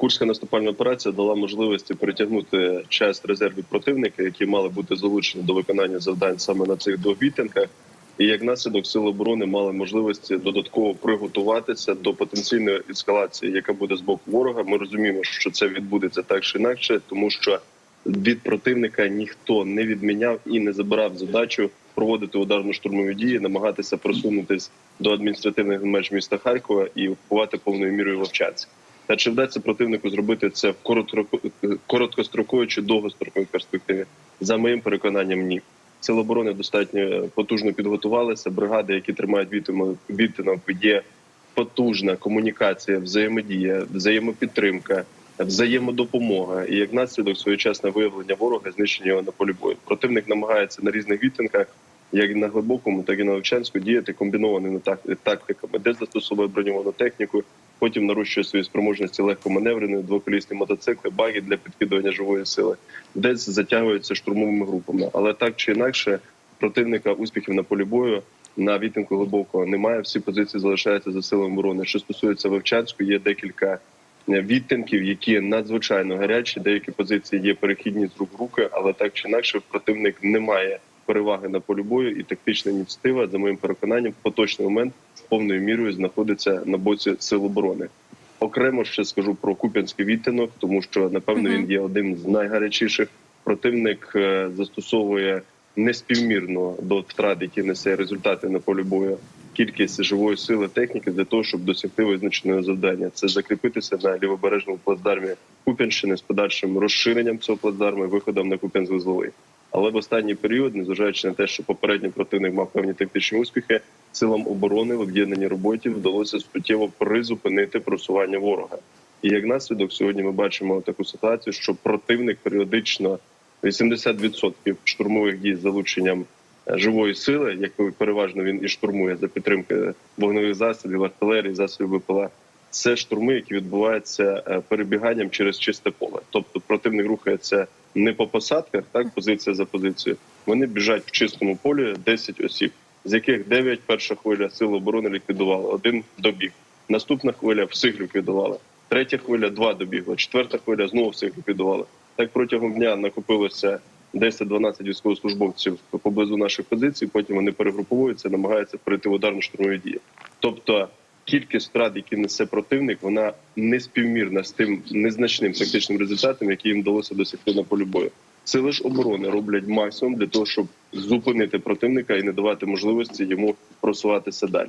Курська наступальна операція дала можливості перетягнути часть резервів противника, які мали бути залучені до виконання завдань саме на цих двох відтинках. І як наслідок сили оборони мали можливості додатково приготуватися до потенційної ескалації, яка буде з боку ворога. Ми розуміємо, що це відбудеться так чи інакше, тому що від противника ніхто не відміняв і не забирав задачу проводити ударно-штурмові дії, намагатися просунутись до адміністративних меж міста Харкова і окупувати повною мірою Вовчанськ. Та чи вдасться противнику зробити це в коротко- короткостроковій чи довгостроковій перспективі? За моїм переконанням, ні. Сили оборони достатньо потужно підготувалися. Бригади, які тримають відтинок, є потужна комунікація, взаємодія, взаємопідтримка, взаємодопомога і як наслідок своєчасне виявлення ворога, знищення його на полі бою. Противник намагається на різних відтинках, як на глибокому, так і на Овчанську, діяти комбінованими так- тактиками, де застосовує броньовану техніку, потім нарощує свої спроможності легкоманеврені, двоколісні мотоцикли, баги для підкидування живої сили, десь затягуються штурмовими групами. Але так чи інакше, противника успіхів на полі бою на відтинку глибокого немає. Всі позиції залишаються за силами оборони. Що стосується Вовчанську, є декілька е, відтинків, які надзвичайно гарячі. Деякі позиції є перехідні з рук в руки, але так чи інакше, противник не має переваги на полі бою, і тактична ініціатива, за моїм переконанням, в поточний момент повною мірою знаходиться на боці сил оборони. Окремо ще скажу про Куп'янський відтинок, тому що напевно він є одним з найгарячіших. Противник е, застосовує неспівмірно до втрат, які несе результати на полі бою. Кількість живої сили техніки для того, щоб досягти визначеного завдання, це закріпитися на лівобережному плацдармі Куп'янщини з подальшим розширенням цього плацдарму і виходом на Куп'янськ вузловий. Але в останній період, незважаючи на те, що попередній противник мав певні тактичні успіхи, силам оборони в об'єднаній роботі вдалося суттєво призупинити просування ворога. І як наслідок, сьогодні ми бачимо таку ситуацію, що противник періодично 80% штурмових дій з залученням е, живої сили, яку переважно він і штурмує за підтримки вогневих засобів, артилерії, засобів ВПЛА. Це штурми, які відбуваються е, перебіганням через чисте поле. Тобто противник рухається не по посадках, так позиція за позицією. Вони біжать в чистому полі 10 осіб, з яких 9 перша хвиля сил оборони ліквідувала, один добіг. Наступна хвиля всіх ліквідувала. Третя хвиля два добігла. Четверта хвиля знову всіх ліквідувала. Так протягом дня накопилося 10-12 військовослужбовців поблизу наших позицій. Потім вони перегруповуються, намагаються перейти в ударно штурмові дії. Тобто кількість втрат, які несе противник, вона не співмірна з тим незначним тактичним результатом, який їм вдалося досягти на полі бою. Сили ж оборони роблять максимум для того, щоб зупинити противника і не давати можливості йому просуватися далі.